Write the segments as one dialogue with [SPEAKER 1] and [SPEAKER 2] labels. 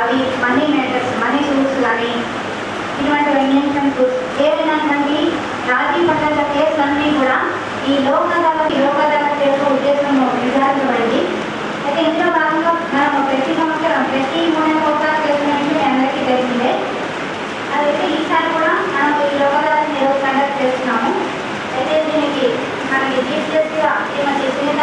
[SPEAKER 1] అవి money matters money suits కానీ ఇటువంటి వెంజన్షన్ సూట్స్ ఏవైనాటువంటి రాజీ పడ్డ కేసులన్నీ కూడా ఈ లోక్ అదాలత్ ఈ అదాలత్ యొక్క ఉద్దేశం నిర్ధారించబడింది. అయితే ఇందులో భాగంగా మనం ప్రతి సంవత్సరం ప్రతి మూడు నెలల ఒకసారి చేస్తున్నట్టు మీ అందరికీ తెలిసిందే. అదైతే ఈసారి కూడా మనం ఈ లోక్ అదాలత్ ఈరోజు కండక్ట్ చేస్తున్నాము. అయితే దీనికి మనకి చీఫ్ జస్టిస్గా శ్రీమతి సునీత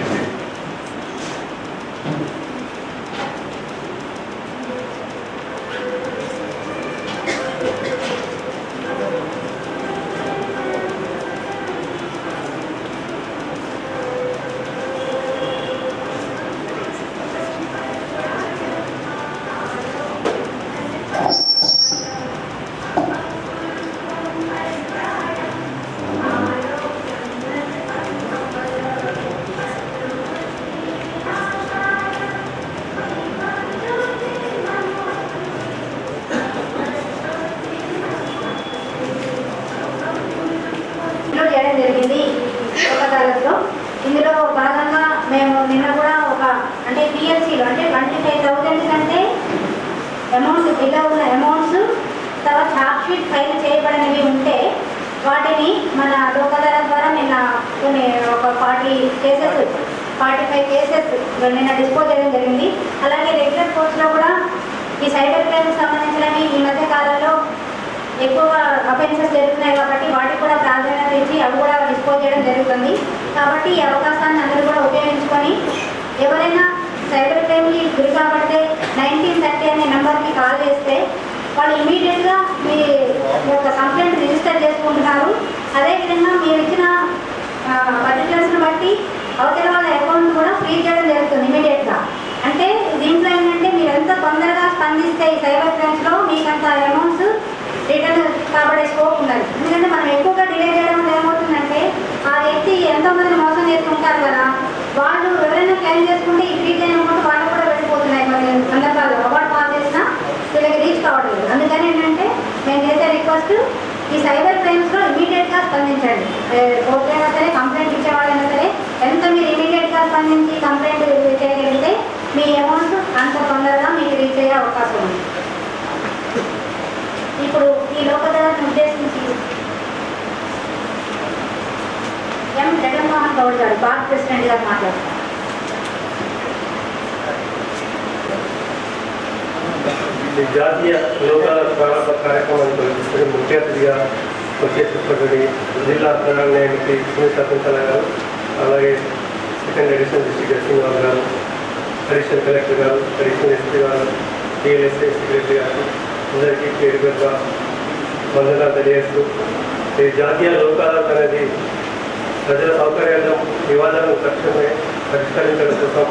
[SPEAKER 1] ఇందులో భాగంగా మేము నిన్న కూడా ఒక అంటే పిఎస్సీలో అంటే ట్వంటీ ఫైవ్ థౌజండ్ కంటే అమౌంట్స్ బిలో ఉన్న అమౌంట్స్ తర్వాత ఛార్జ్ షీట్ ఫైల్ చేయబడినవి ఉంటే వాటిని మన లోక్ ద్వారా నిన్న కొన్ని ఒక forty cases forty five cases నిన్న డిస్పోజ్ చేయడం జరిగింది. అలాగే రెగ్యులర్ కోర్సులో కూడా ఈ సైబర్ క్రైమ్కి సంబంధించినవి ఈ మధ్య కాలంలో ఎక్కువ అఫెన్సెస్ జరుగుతున్నాయి కాబట్టి వాటికి కూడా ప్రాధాన్యత ఇచ్చి అవి కూడా డిస్పోజ్ చేయడం జరుగుతుంది. కాబట్టి ఈ అవకాశాన్ని అందరూ కూడా ఉపయోగించుకొని ఎవరైనా సైబర్ క్రైమ్కి గురి కాబడితే నైన్టీన్ థర్టీ అనే నెంబర్కి కాల్ చేస్తే వాళ్ళు ఇమీడియట్గా మీ యొక్క కంప్లైంట్ రిజిస్టర్ చేసుకుంటున్నారు. అదేవిధంగా మీరు ఇచ్చిన పర్టికులర్స్ని బట్టి అవతల వాళ్ళ అకౌంట్ కూడా ఫ్రీ చేయడం జరుగుతుంది ఇమీడియట్గా అంటే దీంట్లో ఏంటంటే మీరు ఎంత తొందరగా స్పందిస్తే ఈ సైబర్ క్రైమ్స్లో మీకు అంత రిటర్న్ కాబడే స్కోప్ ఉన్నది ఎందుకంటే మనం ఎక్కువగా డిలే చేయడం వల్ల ఏమవుతుందంటే ఆ వ్యక్తి ఎంతోమంది మోసం చేసుకుంటారు కదా వాళ్ళు ఎవరైనా క్లెయిమ్ చేసుకుంటే ఈ ఫ్రీ క్లెయిమ్ అమౌంట్ వాళ్ళు కూడా వెళ్ళిపోతున్నాయి మరి సందర్భాల్లో. అవార్డు పాస్ చేసినా వీళ్ళకి రీచ్ కావట్లేదు. అందుకని ఏంటంటే నేను చేసే రిక్వెస్ట్ ఈ సైబర్ క్రైమ్స్లో ఇమీడియట్గా స్పందించండి. కోర్టు అయినా సరే కంప్లైంట్ ఇచ్చేవాళ్ళైనా సరే ఎంత మీరు ఇమీడియట్గా స్పందించి కంప్లైంట్ చేయగలిగితే మీ అమౌంట్ అంత తొందరగా మీకు రీచ్ అయ్యే అవకాశం ఉంది. ఇప్పుడు ఈ లోకదాలను ఉద్దేశించి ఎం జగన్మోహన్ గౌడ్ గారు భారత ప్రెసిడెంట్ గారు మాట్లాడతారు
[SPEAKER 2] ఈ జాతీయ లోకాల ప్రారంభ కార్యక్రమాన్ని తొలగిస్తున్న ముఖ్య అతిథిగా వచ్చేటటువంటి జిల్లా ప్రధాన న్యాయమూర్తి సునీత కుంతల గారు అలాగే సెకండ్ అడిషనల్ డిస్ట్రిక్ట్ నరసింహరావు గారు అడిషనల్ కలెక్టర్ గారు అడిషనల్ ఎస్పీ గారు డిఎల్ఎస్ఐ సెక్రటరీ గారు అందరికీ పేరు పేరుగా వందన తెలియజేస్తూ ఈ జాతీయ లోకాదాలత్ అనేది ప్రజల సౌకర్యాలను వివాదాలను తక్షణమే పరిష్కరించడం కోసం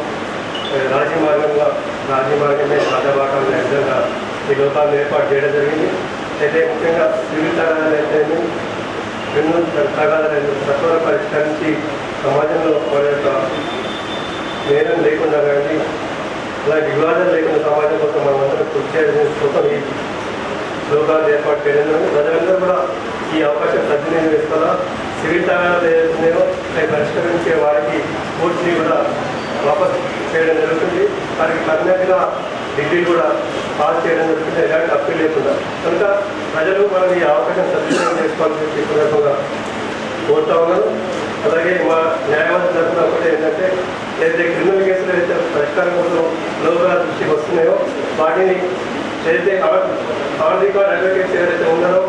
[SPEAKER 2] రాజీ మార్గంగా రాజీ మార్గమే సాధబాటం అనే విధంగా ఈ లోకాలను ఏర్పాటు చేయడం జరిగింది. అయితే ముఖ్యంగా సివిల్ తగాదాలు అయితేనే క్రిమినల్ తగాదాలను సత్వర పరిష్కరించి సమాజంలో వారి యొక్క నేరం లేకుండా కానీ అలాంటి వివాదాలు లేకుండా సమాజం కోసం మనం అందరం కృషి చేయడం కోసం ఈ లోకాలు ఏర్పాటు చేయడం ప్రజలందరూ కూడా ఈ అవకాశం సద్వినియోగం చేసుకోవాలా? సివిల్ తగాదాలు ఏదైతున్నాయో అవి పరిష్కరించే వారికి పూర్తిని కూడా వాపస్ చేయడం జరుగుతుంది. వారికి పర్మనెంట్గా డిగ్రీ కూడా పాస్ చేయడం జరుగుతుంది. ఎలాంటి అప్పీల్ లేకుండా. కనుక ప్రజలు మనం ఈ అవకాశం సద్వినియోగం చేసుకోవాలని చెప్పి సందర్భంగా కోరుతా ఉన్నాను. అలాగే మా న్యాయవాది తరఫున ఒకటి ఏంటంటే ఏదైతే క్రిమినల్ కేసులు అయితే పరిష్కారం కోసం లోగా దృష్టికి వస్తున్నాయో వాటిని ఏదైతే ఆర్థిక అడ్వకేట్స్ ఎవరైతే ఉన్నారో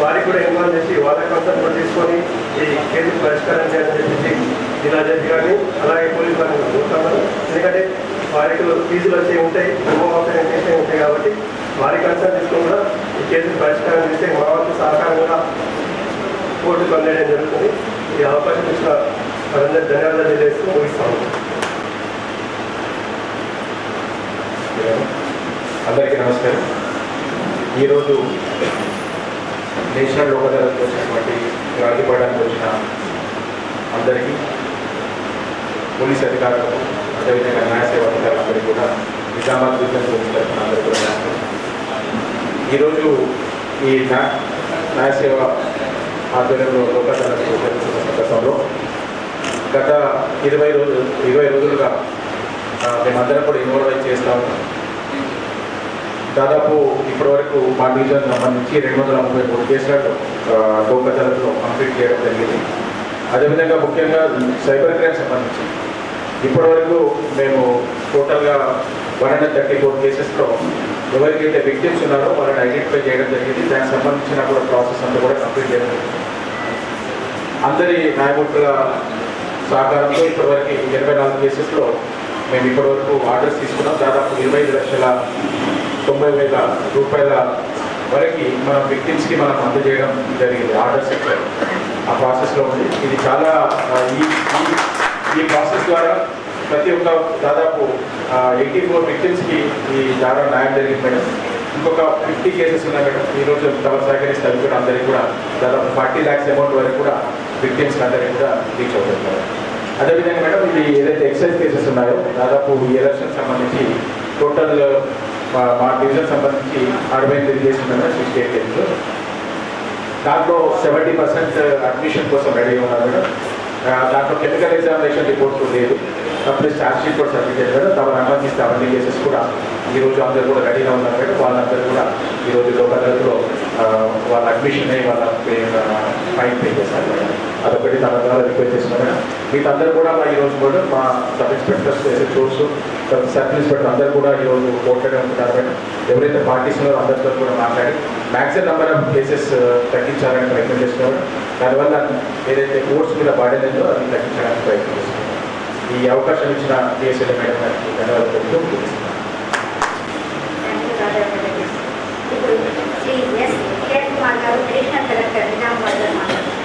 [SPEAKER 2] వారికి కూడా ఇన్వాల్వ్ చేసి వాళ్ళ కోసం కూడా తీసుకొని ఈ కేసు పరిష్కారం చేయాలని చెప్పేసి జిల్లా జడ్జి కానీ అలాగే పోలీస్ వారిని కోరుతున్నాను. ఎందుకంటే వారికి ఫీజులు వచ్చే ఉంటాయి కుటుంబం చేసే ఉంటాయి కాబట్టి వారి కన్సర్న్ తీసుకుని కూడా ఈ కేసును పరిష్కారం చేస్తే మా వంతు సహకారం కూడా కోర్టు అందడం జరుగుతుంది. ఈ అవకాశం ఇచ్చిన వారందరూ ధన్యవాదాలు తెలియజేస్తూ ముగిస్తాము
[SPEAKER 3] అందరికీ నమస్కారం. ఈరోజు నేషనల్ లోక్ వచ్చినటువంటి రాజీపడడానికి వచ్చిన అందరికీ పోలీస్ అధికారులకు అదేవిధంగా న్యాయసేవ అధికారులందరికీ కూడా నిజామాబాద్ డివిజన్ పోలీస్ తరఫున అందరికీ కూడా ఈరోజు ఈ న్యాయసేవ న్యాయ సేవ ఆధ్వర్యంలో లోక్ అదాలత్ జరుగుతున్న సందర్భంలో గత ఇరవై రోజులు ఇరవై రోజులుగా మేమందరం కూడా ఇన్వాల్వ్ అయి చేస్తూ ఉన్నాం. దాదాపు ఇప్పటివరకు మా డివిజన్ సంబంధించి రెండు వందల ముప్పై మూడు కేసులను లోక్ కంప్లీట్ చేయడం జరిగింది. అదేవిధంగా ముఖ్యంగా సైబర్ క్రైమ్ సంబంధించి. ఇప్పటివరకు మేము టోటల్గా వన్ అండ్ థర్టీ ఫోర్ కేసెస్లో ఎవరికైతే విక్టిమ్స్ ఉన్నారో వాళ్ళని ఐడెంటిఫై చేయడం జరిగింది. దానికి సంబంధించిన కూడా ప్రాసెస్ అంతా కూడా కంప్లీట్ చేయడం జరిగింది. అందరి న్యాయమూర్తుల సహకారంతో ఇప్పటివరకు ఇరవై నాలుగు కేసెస్లో మేము ఇప్పటివరకు ఆర్డర్స్ తీసుకున్నాం. దాదాపు ఇరవై ఐదు లక్షల తొంభై వేల రూపాయల వరకు మన విక్టిమ్స్కి మనం అందజేయడం జరిగింది ఆర్డర్స్ ఇచ్చారు ఆ ప్రాసెస్లో ఉంది. ఇది చాలా ఈ ఈ- ప్రాసెస్ ద్వారా ప్రతి ఒక్క దాదాపు ఎయిటీ ఫోర్ విక్టిమ్స్కి ఈ ద్వారా న్యాయం జరిగింది మేడం. ఇంకొక ఫిఫ్టీ కేసెస్ ఉన్నాయి మేడం. ఈరోజు తమ సహకరిస్తే అవి కూడా అందరికీ కూడా దాదాపు ఫార్టీ ల్యాక్స్ అమౌంట్ వరకు కూడా విక్టిమ్స్ అందరికీ కూడా రీచ్ అవుతుంది మేడం. అదేవిధంగా మేడం ఇది ఏదైతే ఎక్సైజ్ కేసెస్ ఉన్నాయో దాదాపు ఈ ఎలక్షన్ సంబంధించి టోటల్ మా మా డివిజన్ సంబంధించి అరవై ఎనిమిది కేసులు సిక్స్టీ ఎయిట్ కేసులు. దాంట్లో సెవెంటీ పర్సెంట్ అడ్మిషన్ కోసం రెడీ ఉన్నారు మేడం. దాంట్లో కెమికల్ ఎగ్జామినేషన్ రిపోర్ట్ లేదు. కంపెనీ ఛార్జ్ షీట్ కూడా సబ్మిట్ చేశారు మేడం తమ అనుమతిస్తే అవన్నీ కేసెస్ కూడా ఈరోజు అందరూ కూడా రెడీగా ఉన్నారు కాబట్టి వాళ్ళందరూ కూడా ఈరోజు లోక్ అదాలత్లో వాళ్ళ అడ్మిషన్ అయ్యి వాళ్ళ ఫైన్ పే చేశారు అదొకటి తన ద్వారా రిక్వెస్ట్ చేస్తున్నాం మేడం మీకు అందరూ కూడా మా ఈరోజు కూడా మా సబ్ ఇన్స్పెక్టర్స్ చూస్తూ సబ్ ఇన్స్పెక్టర్ అందరూ కూడా ఈరోజు కోర్టులోనే ఉంటున్నారు మేడం ఎవరైతే పార్టీస్ ఉన్నారో అందరితో కూడా మాట్లాడి మ్యాక్సిమం నెంబర్ ఆఫ్ కేసెస్ తగ్గించాలని ప్రయత్నం చేస్తున్నారు దానివల్ల ఏదైతే కోర్ట్స్ మీద బాడీ అది తగ్గించడానికి ప్రయత్నం చేస్తున్నారు ఈ అవకాశం ఇచ్చిన కేసీఆర్ మేడం గారికి ధన్యవాదాలు తెలుపుతూ ముగిస్తున్నాను.
[SPEAKER 1] ఇప్పుడు శ్రీ ఎస్ కిరణ్ కుమార్ గారు అడిషనల్ కలెక్టర్ నిజామాబాద్ గారు మాట్లాడుతున్నారు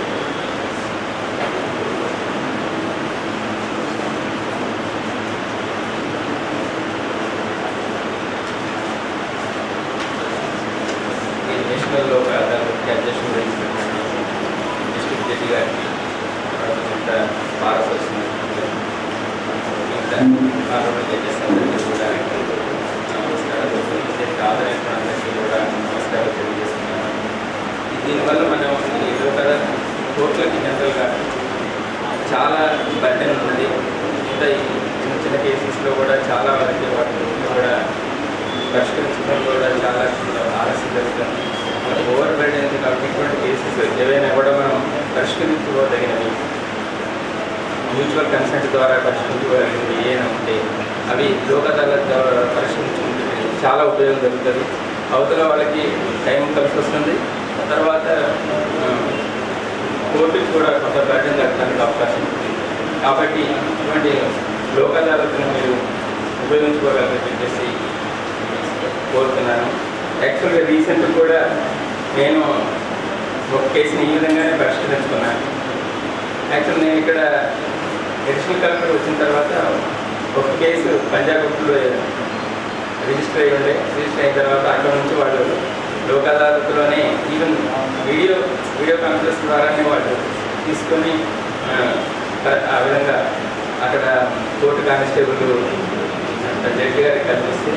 [SPEAKER 4] ఈ నేషనల్ లోక్ అదాలత్కి అధ్యక్షుడు వహిస్తున్నటువంటి డిస్ట్రిక్ట్ జడ్జి గారికి తర్వాత మిగతా భారత వస్తుంది మిగతా పార్లమెంట్ జడ్జెస్ అందరికీ కూడా నమస్కారాలు దీనికి ఆదరించిన అందరికీ కూడా నమస్కారాలు తెలియజేస్తున్నాను దీనివల్ల మనం ఈ లోక్ అదాలత్ కోర్టులకి జనరల్గా చాలా బర్డెన్ ఉన్నది ఇంత ఈ చిన్న చిన్న కేసెస్లో కూడా చాలా వరకు వాటిని కూడా పరిష్కరించడం కూడా చాలా ఆలస్యం జరుగుతుంది మనకు ఓవర్ బర్డెన్ కాబట్టి ఇటువంటి కేసెస్ ఏవైనా కూడా మనం పరిష్కరించుకోదగినవి మ్యూచువల్ కన్సెంట్ ద్వారా పరిష్కరించుకోగలిగినవి ఏమైనా ఉంటే అవి యోగా అదాలత్ చాలా ఉపయోగం జరుగుతుంది. అవతల వాళ్ళకి టైం కలిసి వస్తుంది. తర్వాత కోర్టుకి కూడా కొంత బర్డెన్ తగ్గడానికి అవకాశం ఉంది కాబట్టి ఇటువంటి యోగా అదాలత్ను మీరు ఉపయోగించుకోగలరని చెప్పేసి కోరుతున్నాను. యాక్చువల్గా రీసెంట్ కూడా నేను ఒక కేసుని ఈ విధంగానే పరిష్కరించుకున్నాను. యాక్చువల్ నేను ఇక్కడ ఎడిషనల్ కలెక్టర్ వచ్చిన తర్వాత ఒక కేసు పంజాబ్ రిజిస్టర్ అయ్యి ఉండే రిజిస్టర్ అయిన తర్వాత అక్కడ నుంచి వాళ్ళు లోక్ అదాలత్లోనే ఈవెన్ వీడియో వీడియో కాన్ఫరెన్స్ ద్వారానే వాళ్ళు తీసుకొని ఆ, విధంగా అక్కడ కోర్టు కానిస్టేబుల్ జడ్జి గారికి కల్పిస్తే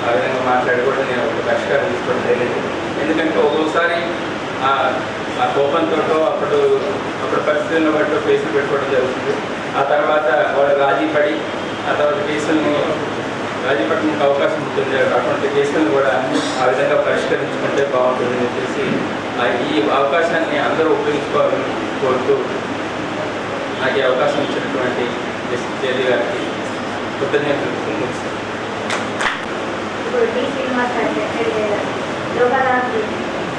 [SPEAKER 4] ఆ విధంగా మాట్లాడుకోవడం నేను ఒక పరిష్కారం తీసుకోవడం జరిగింది. ఎందుకంటే ఒక్కోసారి ఆ ఆ కోపంతో అప్పుడు అప్పుడు పరిస్థితులను బట్టి కేసులు పెట్టుకోవడం జరుగుతుంది. ఆ తర్వాత వాళ్ళు రాజీ పడి అటువంటి తర్వాత కేసుల్ని అవకాశం ఉంటుంది. అటువంటి కేసులను కూడా ఆ విధంగా పరిష్కరించుకుంటే బాగుంటుందని చెప్పేసి ఈ అవకాశాన్ని అందరూ ఉపయోగించుకోవాలని కోరుతూ నాకు ఈ అవకాశం ఇచ్చినటువంటి జేడీ గారికి కృతజ్ఞతలు ముగిస్తాను
[SPEAKER 1] శ్రీనివాస్ గారు చెప్పేది లోకాదాలత్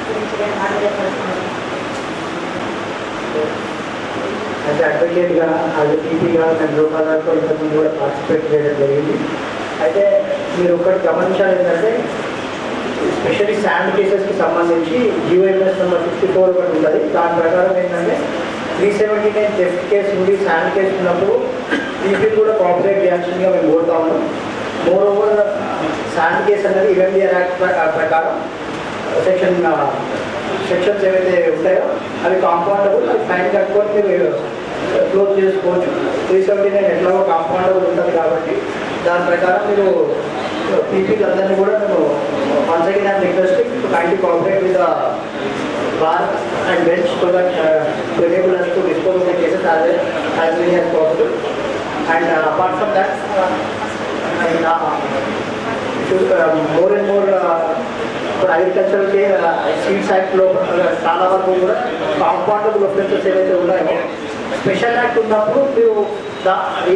[SPEAKER 1] గురించి మాట్లాడగలుగుతున్నారు
[SPEAKER 5] యాజ్ అడ్వకేట్గా యాజ్ టీపీగా నేను రూపాయలతో ఇంతకుముందు కూడా పార్టిసిపేట్ చేయడం జరిగింది. అయితే మీరు ఒకటి గమనించాలి ఏంటంటే స్పెషల్లీ శాండ్ కేసెస్కి సంబంధించి జిఓఎంఎస్ నెంబర్ ఫిఫ్టీ ఫోర్ ఒకటి ఉంటుంది. దాని ప్రకారం ఏంటంటే three seventy nine test case ఉంది శాండ్ కేసు ఉన్నప్పుడు పీపీలు కూడా కోఆపరేట్ చేయాల్సిందిగా మేము కోరుతా ఉన్నాం మోర్ ఓవర్ శాండ్ కేసు అనేది ఈవెండియర్ యాక్ట్ ప్రకారం సెక్షన్ సెక్షన్స్ ఏవైతే ఉంటాయో అవి కాంపౌండబుల్ అవి ఫైన్ కట్టుకొని మీరు క్లోజ్ చేసుకోవచ్చు. త్రీ సెవెంటీ నైన్ ఎట్లాగో కాంపౌండబుల్ ఉంటుంది కాబట్టి దాని ప్రకారం మీరు పీపీకి అందరినీ కూడా మేము once again I'm requesting kindly cooperate with bar and bench so that to enable us to dispose of the cases as as many as more and uh, ఇప్పుడు అగ్రికల్చర్కి సీడ్స్ యాక్ట్లో చాలా వరకు కూడా కాంపౌండబుల్ ఒఫెన్సెస్ ఏవైతే ఉన్నాయో స్పెషల్ యాక్ట్ ఉన్నప్పుడు మీరు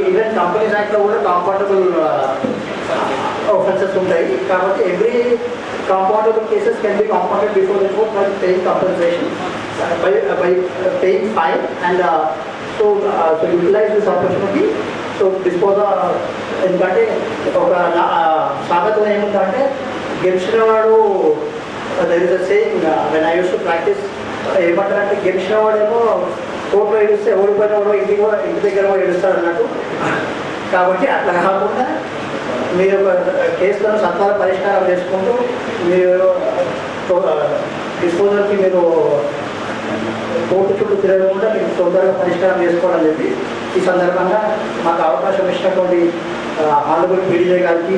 [SPEAKER 5] even companies యాక్ట్లో కూడా కాంపౌండబుల్ ఒఫెన్సెస్ ఉంటాయి. కాబట్టి every compoundable cases can be compounded before the court by paying compensation by by paying fine and so so utilize this opportunity so dispose ఎందుకంటే ఒక నా- ఏముందంటే గెలిచిన వాడు there is a saying when I used to practice ఏమంటారంటే గెలిచిన వాడేమో కోర్టులో ఏడుస్తే ఓడిపోయిన వాడు ఇంటికి కూడా ఇంటి దగ్గర కూడా ఏడుస్తాడు అన్నట్టు. కాబట్టి అట్లా కాకుండా మీరు uh, కేసులను సత్వర పరిష్కారం చేసుకుంటూ మీరు uh, డిస్పోజల్కి uh, మీరు కోర్టు చుట్టూ తిరగకుండా మీరు తొందరగా పరిష్కారం చేసుకోవాలని చెప్పి ఈ సందర్భంగా మాకు అవకాశం ఇచ్చినటువంటి ఆనరబుల్ పీడీజే గారికి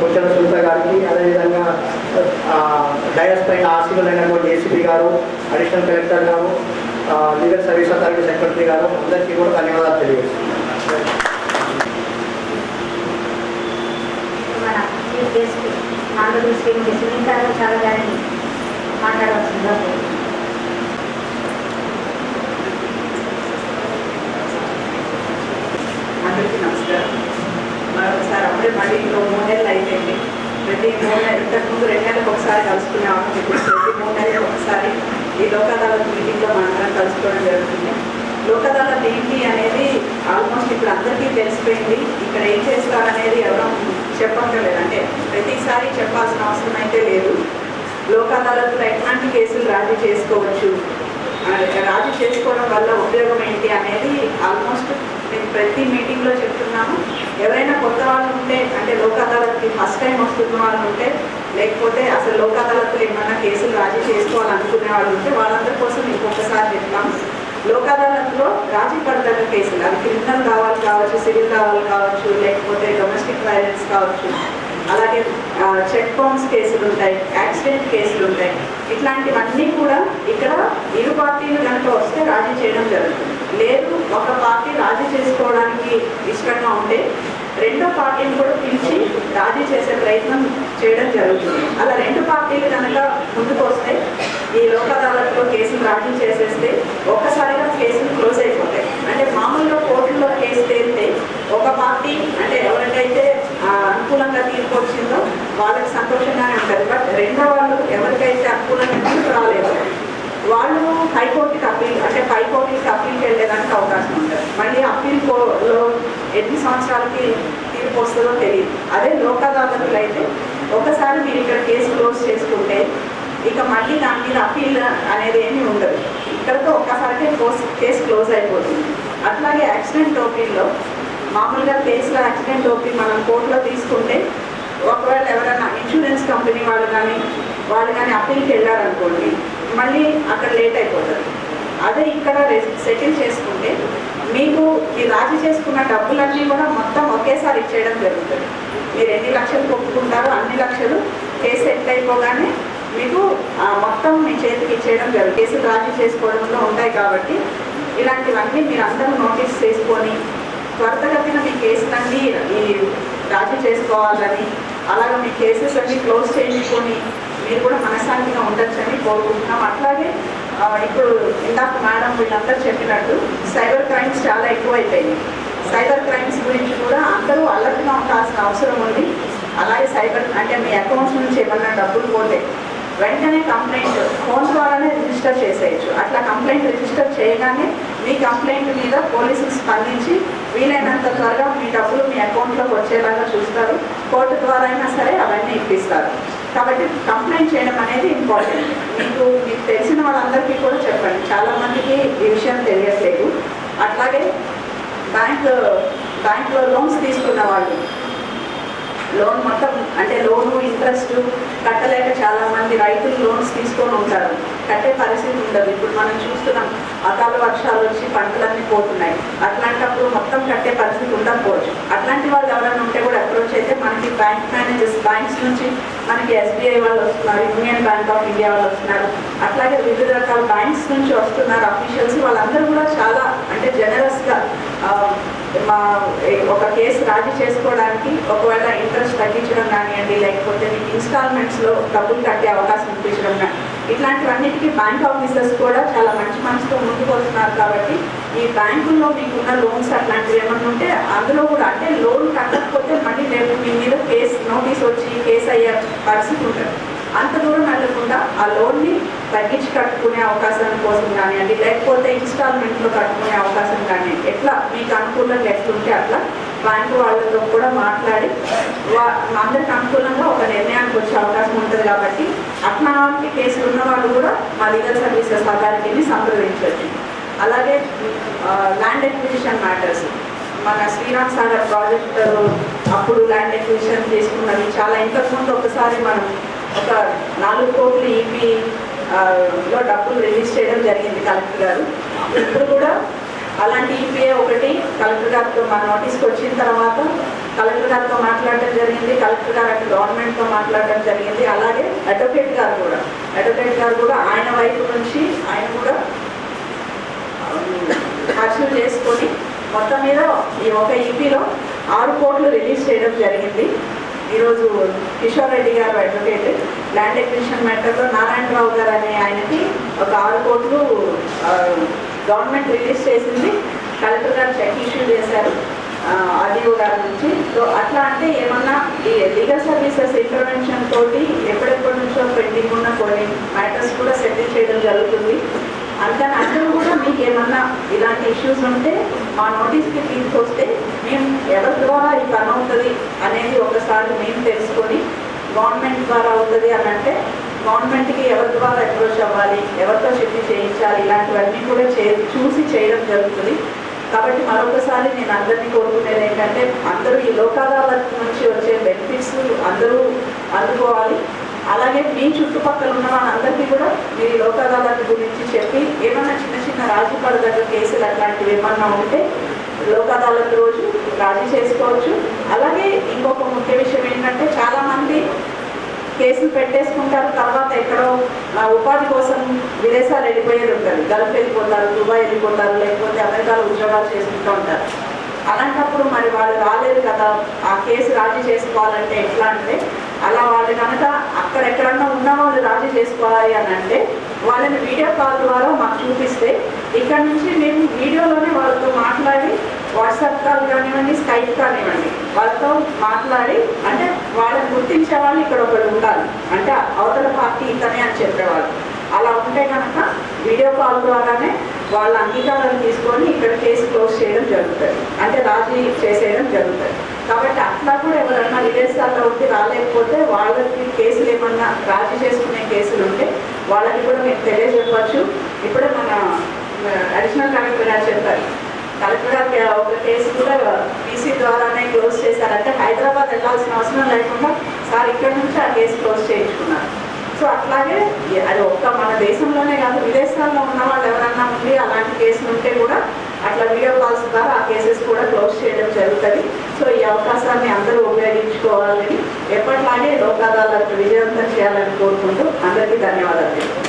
[SPEAKER 5] కొంచెం సునీత గారికి అదేవిధంగా డయాస్ పైన ఆశీనులైనటువంటి ఏసీపీ గారు అడిషనల్ కలెక్టర్ గారు లీగల్ సర్వీస్ అథారిటీ సెక్రటరీ గారు అందరికీ కూడా ధన్యవాదాలు
[SPEAKER 1] గెస్ట్ ఆంధ్రప్రదేశ్ సునీత గారు చాలా గారిని మాట్లాడవలసిందిగా కోరుతున్నాను.
[SPEAKER 6] అందరికీ నమస్కారం మరొకసారి అప్పుడే మళ్ళీ ఇంకో మూడు నెలలు అయిపోయింది. ప్రతి మూడు నెలలు ఇంతకుముందు రెండు నెలలకు ఒకసారి కలుసుకునేవాళ్ళం చెప్పేసి ప్రతి మూడు నెలలకు ఒకసారి ఈ లోక్ మీటింగ్లో మనందరం కలుసుకోవడం జరుగుతుంది. లోక్ ఏంటి అనేది ఆల్మోస్ట్ ఇప్పుడు అందరికీ తెలిసిపోయింది. ఇక్కడ ఏం చేస్తారనేది ఎవరో చెప్పక్కర్లేదు. అంటే ప్రతిసారి చెప్పాల్సిన అవసరం అయితే లేదు. లోక్ అదాలత్లో ఎట్లాంటి కేసులు రాజీ చేసుకోవచ్చు? రాజీ చేసుకోవడం వల్ల ఉపయోగం ఏంటి అనేది ఆల్మోస్ట్ మేము ప్రతి మీటింగ్లో చెప్తున్నాము. ఎవరైనా ఉంటే అంటే లోక్ అదాలత్కి ఫస్ట్ టైం వస్తున్న వాళ్ళు ఉంటే లేకపోతే అసలు లోక్ అదాలత్లో ఏమన్నా కేసులు రాజీ చేసుకోవాలనుకునే వాళ్ళు ఉంటే వాళ్ళందరి కోసం ఇంకొకసారి చెప్తాం. లోక్ అదాలత్లో రాజీ పడదగ్గ కేసులు అది క్రిమినల్ కావాలి కావచ్చు సివిల్ కావాలి కావచ్చు లేకపోతే డొమెస్టిక్ వైలెన్స్ కావచ్చు. అలాగే చెక్ బౌన్స్ కేసులు ఉంటాయి యాక్సిడెంట్ కేసులు ఉంటాయి. ఇట్లాంటివన్నీ కూడా ఇక్కడ ఇరు పార్టీలు కనుక వస్తే రాజీ చేయడం జరుగుతుంది. లేదు ఒక పార్టీ రాజీ చేసుకోవడానికి ఇష్టంగా ఉంటే రెండో పార్టీని కూడా పిలిచి రాజీ చేసే ప్రయత్నం చేయడం జరుగుతుంది. అలా రెండు పార్టీలు కనుక ముందుకు వస్తే ఈ లోక్ అదాలత్లో కేసులు రాజీ చేసేస్తే ఒక్కసారిగా కేసులు క్లోజ్ అయిపోతాయి. అంటే మామూలుగా కోర్టులో కేసు తేలితే ఒక పార్టీ అంటే ఎవరికైతే అనుకూలంగా తీర్పు వచ్చిందో వాళ్ళకి సంతోషంగానే ఉంటుంది. బట్ రెండో వాళ్ళు ఎవరికైతే అనుకూలంగా తీర్పు రాలేదు వాళ్ళు హైకోర్టుకి అప్పీల్ అంటే పైకోర్టుకి అప్పీల్కి వెళ్ళేదానికి అవకాశం ఉంటుంది. మళ్ళీ అప్పీల్లో ఎన్ని సంవత్సరాలకి తీర్పు వస్తుందో తెలియదు. అదే లోక్ అదాలతులు అయితే ఒకసారి మీరు ఇక్కడ కేసు క్లోజ్ చేసుకుంటే ఇక మళ్ళీ దాని మీద అప్పీల్ అనేది ఏమీ ఉండదు. ఇక్కడతో ఒక్కసారికే క్లోజ్ కేసు క్లోజ్ అయిపోతుంది. అట్లాగే యాక్సిడెంట్ ఓపీల్లో మామూలుగా కేసులో యాక్సిడెంట్ ఓపీ మనం కోర్టులో తీసుకుంటే ఒకవేళ ఎవరైనా ఇన్సూరెన్స్ కంపెనీ వాళ్ళు కానీ వాళ్ళు కానీ అప్పీల్కి వెళ్ళారనుకోండి మళ్ళీ అక్కడ లేట్ అయిపోతుంది అదే ఇక్కడ సెటిల్ చేసుకుంటే మీకు ఈ రాజీ చేసుకున్న డబ్బులన్నీ కూడా మొత్తం ఒకేసారి ఇచ్చేయడం జరుగుతుంది. మీరు ఎన్ని లక్షలు కొట్టుకుంటారో అన్ని లక్షలు కేసు సెటిల్ అయిపోగానే మీకు ఆ మొత్తం మీ చేతికి ఇచ్చేయడం జరుగుతుంది కేసులు రాజీ చేసుకోవడంలో ఉంటాయి కాబట్టి ఇలాంటివన్నీ మీరు అందరూ నోటీస్ చేసుకొని త్వరితగతిన మీ కేసులన్నీ ఈ రాజీ చేసుకోవాలని అలాగే మీ కేసెస్ అన్ని క్లోజ్ చేయించుకొని మీరు కూడా మనశ్శాంతిగా ఉండొచ్చని కోరుకుంటున్నాం. అట్లాగే ఇప్పుడు ఇందాక మేడం వీళ్ళందరూ చెప్పినట్టు సైబర్ క్రైమ్స్ చాలా ఎక్కువైపోయినాయి సైబర్ క్రైమ్స్ గురించి కూడా అందరూ అలర్ట్గా ఉండాల్సిన అవసరం ఉంది. అలాగే సైబర్ అంటే మీ అకౌంట్స్ నుంచి ఏమన్నా డబ్బులు పోతే వెంటనే కంప్లైంట్ ఫోన్ ద్వారానే రిజిస్టర్ చేసేయచ్చు. అట్లా కంప్లైంట్ రిజిస్టర్ చేయగానే మీ కంప్లైంట్ మీద పోలీసులు స్పందించి వీలైనంత త్వరగా మీ డబ్బులు మీ అకౌంట్లోకి వచ్చేలాగా చూస్తారు. కోర్టు ద్వారా అయినా సరే అవన్నీ ఇప్పిస్తారు. కాబట్టి కంప్లైంట్ చేయడం అనేది ఇంపార్టెంట్. మీకు మీకు తెలిసిన వాళ్ళందరికీ కూడా చెప్పండి. చాలామందికి ఈ విషయం తెలియట్లేదు. అట్లాగే బ్యాంక్ బ్యాంక్లో లోన్స్ తీసుకున్న వాళ్ళు లోన్ మొత్తం అంటే లోను ఇంట్రెస్ట్ కట్టలేక చాలామంది రైతులు లోన్స్ తీసుకొని ఉంటారు. కట్టే పరిస్థితి ఉండదు. ఇప్పుడు మనం చూస్తున్నాం అకాల వర్షాలు వచ్చి పంటలన్నీ పోతున్నాయి. అట్లాంటప్పుడు మొత్తం కట్టే పరిస్థితి ఉండకపోవచ్చు. అట్లాంటి వాళ్ళు ఎవరైనా ఉంటే కూడా అప్రోచ్ అయితే మనకి బ్యాంక్ మేనేజర్స్ బ్యాంక్స్ నుంచి మనకి ఎస్బీఐ వాళ్ళు వస్తున్నారు యూనియన్ బ్యాంక్ ఆఫ్ ఇండియా వాళ్ళు వస్తున్నారు. అట్లాగే వివిధ రకాల బ్యాంక్స్ నుంచి వస్తున్నారు అఫీషియల్స్ వాళ్ళందరూ కూడా చాలా అంటే జనరస్గా మా ఒక కేసు రాజీ చేసుకోవడానికి ఒకవేళ ఇంట్రెస్ట్ తగ్గించడం కానివ్వండి లేకపోతే మీకు ఇన్స్టాల్మెంట్స్లో డబ్బులు కట్టే అవకాశం ఇప్పించడం కానీ ఇట్లాంటివన్నిటికీ బ్యాంక్ ఆఫీసర్స్ కూడా చాలా మంచి మనసుతో ముందుకు వస్తున్నారు కాబట్టి ఈ బ్యాంకుల్లో మీకున్న లోన్స్ అట్లాంటివి ఏమన్నా ఉంటే అందులో కూడా అంటే లోన్ కట్టకపోతే మళ్ళీ రేపు మీ మీద కేసు నోటీస్ వచ్చి కేసు అయ్యే పరిస్థితి ఉంటుంది. అంత దూరం వెళ్ళకుండా ఆ లోన్ని తగ్గించి కట్టుకునే అవకాశం కోసం కానివ్వండి లేకపోతే ఇన్స్టాల్మెంట్లో కట్టుకునే అవకాశం కానివ్వండి. ఎట్లా? మీకు అనుకూలంగా ఎట్లుంటే అట్లా బ్యాంకు వాళ్ళతో కూడా మాట్లాడి వా అందరికి అనుకూలంగా ఒక నిర్ణయానికి వచ్చే అవకాశం ఉంటుంది కాబట్టి అట్లాంటి కేసులు ఉన్న వాళ్ళు కూడా మా లీగల్ సర్వీసెస్ అథారిటీని సంప్రదించవచ్చు అలాగే ల్యాండ్ ఎక్విజిషన్ మ్యాటర్స్ మన శ్రీరామ్ సాగర్ ప్రాజెక్ట్ అప్పుడు ల్యాండ్ ఎక్విజిషన్ తీసుకున్నది చాలా ఇంతకుముందు ఒకసారి మనం ఒక నాలుగు కోట్ల ఈపీలో డబ్బులు రిలీజ్ చేయడం జరిగింది కలెక్టర్ గారు. ఇప్పుడు కూడా అలాంటి ఈపీఏ ఒకటి కలెక్టర్ గారితో మా నోటీస్కి వచ్చిన తర్వాత కలెక్టర్ గారితో మాట్లాడడం జరిగింది కలెక్టర్ గారు అటు గవర్నమెంట్తో మాట్లాడడం జరిగింది అలాగే అడ్వకేట్ గారు కూడా. అడ్వకేట్ గారు కూడా ఆయన వైపు నుంచి ఆయన కూడా ఖర్చులు చేసుకొని మొత్తం మీద ఈ ఒక ఈపీలో ఆరు కోట్లు రిలీజ్ చేయడం జరిగింది. ఈరోజు Kishore Reddy garu advocate land acquisition మ్యాటర్లో Narayanarao garu అనే ఆయనకి ఒక ఆరు కోట్లు గవర్నమెంట్ రిలీజ్ చేసింది. కలెక్టర్ గారు చెక్ ఇష్యూ చేశారు. ఆర్డీఓ గారి నుంచి. సో అట్లా అంటే ఏమన్నా ఈ లీగల్ సర్వీసెస్ ఇంటర్వెన్షన్ తోటి ఎప్పుడెప్పటి నుంచో పెండింగ్ ఉన్న కొన్ని మ్యాటర్స్ కూడా సెటిల్ చేయడం జరుగుతుంది. అందుకని అందరూ కూడా మీకు ఏమన్నా ఇలాంటి ఇష్యూస్ ఉంటే మా నోటీస్కి తీసుకొస్తే మేము ఎవరి ద్వారా ఈ పని అవుతుంది అనేది ఒకసారి మేము తెలుసుకొని గవర్నమెంట్ ద్వారా అవుతుంది అని అంటే గవర్నమెంట్కి ఎవరి ద్వారా అప్రోచ్ అవ్వాలి ఎవరితో చెప్పి చేయించాలి ఇలాంటివన్నీ కూడా చే చూసి చేయడం జరుగుతుంది. కాబట్టి మరొకసారి నేను అందరినీ కోరుకునేది ఏంటంటే అందరూ ఈ లోకాదాలత్ నుంచి వచ్చే బెనిఫిట్స్ అందరూ అందుకోవాలి. అలాగే మీ చుట్టుపక్కల ఉన్న వాళ్ళందరికీ కూడా మీరు ఈ గురించి చెప్పి ఏమన్నా చిన్న చిన్న రాజీ పడదగ్గ కేసులు అట్లాంటివి ఏమన్నా ఉంటే లోక్ రోజు రాజీ చేసుకోవచ్చు. అలాగే ఇంకొక ముఖ్య విషయం ఏంటంటే చాలామంది కేసులు పెట్టేసుకుంటారు. తర్వాత ఎక్కడో ఉపాధి కోసం విదేశాలు వెళ్ళిపోయేది ఉంటుంది. గల్ఫ్ వెళ్ళిపోతారు దుబాయ్ వెళ్ళిపోతారు లేకపోతే అమెరికాలో ఉద్యోగాలు చేసుకుంటూ ఉంటారు. అలాంటప్పుడు మరి వాళ్ళు రాలేదు కదా. ఆ కేసు రాజీ చేసుకోవాలంటే ఎట్లా అంటే అలా వాళ్ళు కనుక అక్కడెక్కడన్నా ఉన్న వాళ్ళు రాజీ చేసుకోవాలి అని అంటే వాళ్ళని వీడియో కాల్ ద్వారా మాకు చూపిస్తే ఇక్కడ నుంచి మేము వీడియోలోనే వాళ్ళతో మాట్లాడి వాట్సాప్ కాల్ కానివ్వండి స్కైప్ కానివ్వండి వాళ్ళతో మాట్లాడి అంటే వాళ్ళని గుర్తించే వాళ్ళు ఇక్కడ ఒకటి ఉండాలి. అంటే అవతల పార్టీ ఇతనే అని చెప్పేవాళ్ళు. అలా ఉంటే కనుక వీడియో కాల్ ద్వారానే వాళ్ళ అంగీకారం తీసుకొని ఇక్కడ కేసు క్లోజ్ చేయడం జరుగుతుంది. అంటే రాజీ చేసేయడం జరుగుతుంది. కాబట్టి అట్లా కూడా ఎవరన్నా విదేశాల్లో ఉండి రాలేకపోతే వాళ్ళకి కేసులు ఏమన్నా రాజీ చేసుకునే కేసులు ఉంటే వాళ్ళకి కూడా మీకు తెలియజెప్పచ్చు. ఇప్పుడే మన అడిషనల్ కలెక్టర్ గారు చెప్పారు. కలెక్టర్ ఒక కేసు కూడా పీసీ ద్వారానే క్లోజ్ చేశారంటే హైదరాబాద్ వెళ్ళాల్సిన అవసరం లేకుండా సార్ ఇక్కడ నుంచి ఆ కేసు క్లోజ్ చేయించుకున్నారు. సో అట్లాగే అది ఒక్క మన దేశంలోనే కాదు విదేశాల్లో ఉన్న వాళ్ళు ఎవరన్నా ఉండి అలాంటి కేసులు ఉంటే కూడా అట్లా వీడియో కాల్స్ ద్వారా ఆ కేసెస్ కూడా క్లోజ్ చేయడం జరుగుతుంది. సో ఈ అవకాశాన్ని అందరూ ఉపయోగించుకోవాలని ఎప్పట్లాగే లోక్ అదాలత్ విజయవంతం చేయాలని కోరుకుంటూ అందరికీ ధన్యవాదాలు.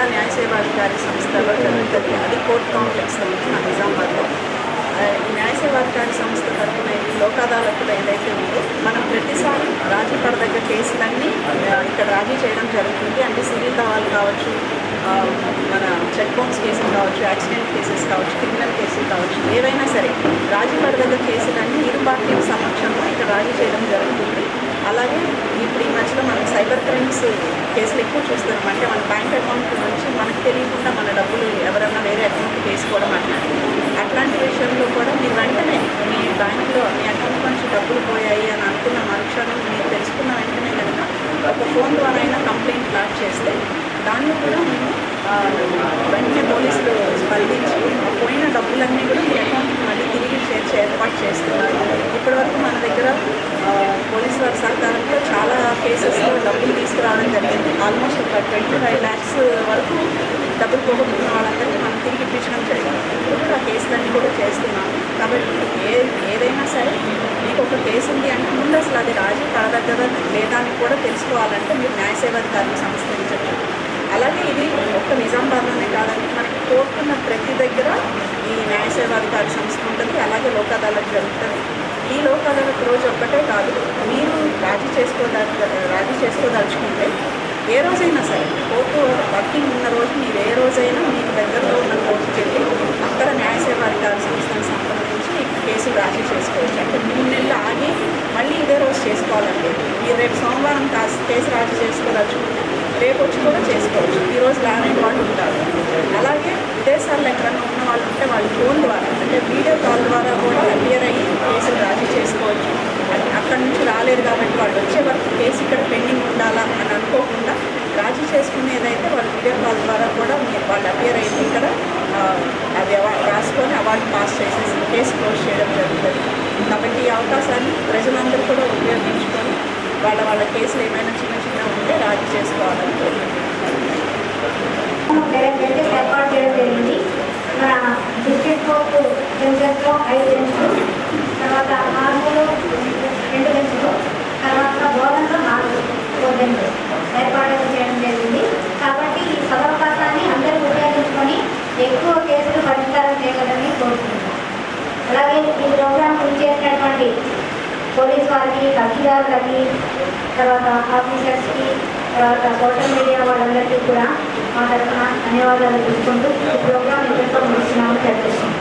[SPEAKER 6] జిల్లా న్యాయ సేవాధికారి సంస్థలో జరుగుతుంది. అది కోర్ట్ కాంప్లెక్స్లో ఉంది మా నిజామాబాద్లో ఈ న్యాయ సేవాధికారి సంస్థ తరఫున ఈ లోక్ అదాలత్లో ఏదైతే ఉందో మనం ప్రతిసారి రాజీ పడదగ్గ కేసులన్నీ ఇక్కడ రాజీ చేయడం జరుగుతుంది. అంటే సివిల్ దావాలు కావచ్చు మన చెక్ బౌన్స్ కేసులు కావచ్చు యాక్సిడెంట్ కేసెస్ కావచ్చు క్రిమినల్ కేసులు కావచ్చు ఏవైనా సరే రాజీ పడదగ్గ కేసులన్నీ ఇరు పార్టీల సమక్షంలో ఇక్కడ రాజీ చేయడం జరుగుతుంది. అలాగే ఇప్పుడు ఈ మధ్యలో మనం సైబర్ క్రైమ్స్ కేసులు ఎక్కువ చూస్తున్నాం. అంటే మన బ్యాంక్ అకౌంట్ నుంచి మనకు తెలియకుండా మన డబ్బులు ఎవరన్నా వేరే అకౌంట్కి వేసుకోవడం అంటే అట్లాంటి విషయంలో కూడా మీరు వెంటనే మీ బ్యాంక్లో మీ అకౌంట్ నుంచి డబ్బులు పోయాయి అని అనుకున్న మరుక్షణం మీరు తెలుసుకున్న వెంటనే కనుక ఒక ఫోన్ ద్వారా అయినా కంప్లైంట్ లాక్ చేస్తే దాన్ని కూడా మేము వెంటనే పోలీసులు స్పందించి పోయిన డబ్బులన్నీ కూడా మీ అకౌంట్కి మళ్ళీ తిరిగి చేర్చే ఏర్పాటు చేస్తున్నారు. ఇప్పటివరకు మన దగ్గర పోలీస్ వారి సహకారంతో చాలా కేసెస్లో డబ్బులు తీసుకురావడం జరిగింది. ఆల్మోస్ట్ ఒక ట్వంటీ ఫైవ్ ల్యాక్స్ వరకు డబ్బులు పోగొట్టుకున్న వాళ్ళందరికీ మనం తిరిగి ఇప్పించడం జరిగింది. ఇప్పుడు కూడా ఆ కేసులన్నీ కూడా చేస్తున్నాము. కాబట్టి ఏ ఏదైనా సరే మీకు ఒక కేసు ఉంది అంటే ముందు అసలు అది రాజీ పడదగ్గదా లేదా అని కూడా తెలుసుకోవాలంటే మీరు న్యాయ సేవాధికారిని సంస్థ అలాగే ఇది ఒక్క నిజామాబాద్లోనే కాదండి. మనకి కోరుకున్న ప్రతి దగ్గర ఈ న్యాయ సేవాధికారి సంస్థ ఉంటుంది అలాగే లోక్ అదాలత్ జరుగుతుంది. ఈ లోక్ అదాలత్ రోజు ఒక్కటే కాదు మీరు రాజీ చేసుకోదల రాజీ చేసుకోదలుచుకుంటే ఏ రోజైనా సరే కోర్టు వర్కింగ్ ఉన్న రోజు మీరు ఏ రోజైనా మీ దగ్గరలో ఉన్న కోర్టుకి వెళ్ళి అక్కడ న్యాయ సేవాధికారి సంస్థకు సంబంధించి కేసు రాజీ చేసుకోవచ్చు. అంటే మూడు నెలలు ఆగి మళ్ళీ ఇదే రోజు చేసుకోవాలండి. మీరు రేపు సోమవారం కాస్- కేసు రాజీ చేసుకోదలుచుకుంటే రేపు వచ్చి కూడా చేసుకోవచ్చు. ఈ రోజు వాళ్ళు ఉంటారు. అలాగే విదేశాల్లో ఎక్కడన్నా ఉన్న వాళ్ళు ఉంటే వాళ్ళు ఫోన్ ద్వారా అంటే వీడియో కాల్ ద్వారా కూడా అపియర్ అయ్యి కేసులు రాజీ చేసుకోవచ్చు. అక్కడి నుంచి రాలేదు కాబట్టి వాళ్ళు వచ్చే వరకు కేసు ఇక్కడ పెండింగ్ ఉండాలా అని అనుకోకుండా రాజీ చేసుకునేదైతే వాళ్ళు వీడియో కాల్ ద్వారా కూడా మీరు వాళ్ళు అపియర్ అయితే ఇక్కడ అది రాసుకొని అవార్డు పాస్ చేసేసి కేసు క్లోజ్ చేయడం జరుగుతుంది. కాబట్టి ఈ అవకాశాన్ని ప్రజలందరూ కూడా ఉపయోగించుకొని వాళ్ళ వాళ్ళ కేసులు ఏమైనా చిన్న ఉంటే రాజీ చేసుకోవాలని
[SPEAKER 1] ఏర్పాటు చేయడం జరిగింది. మన డిస్ట్రిక్ట్ కోర్టు బెంచెస్లో ఐదు బెంచ్లు తర్వాత ఆరులో రెండు బెంచ్లు తర్వాత బోధనలో నాలుగు ఫోర్ బెంచెస్ ఏర్పాటు చేయడం జరిగింది. కాబట్టి ఈ సదవకాశాన్ని అందరూ ఉపయోగించుకొని ఎక్కువ కేసులు పరిష్కారం చేయగలని కోరుకుంటున్నాను అలాగే ఈ ప్రోగ్రాం చేసినటువంటి పోలీస్ వారికి కక్షిదారులకి తర్వాత ఆఫీసర్స్కి తర్వాత సోషల్ మీడియా వాళ్ళందరికీ కూడా మా తరఫున ధన్యవాదాలు తెలుసుకుంటూ ఈ ప్రోగ్రాం ఎక్కడితో ముగిస్తున్నామని తెలిపిస్తున్నాం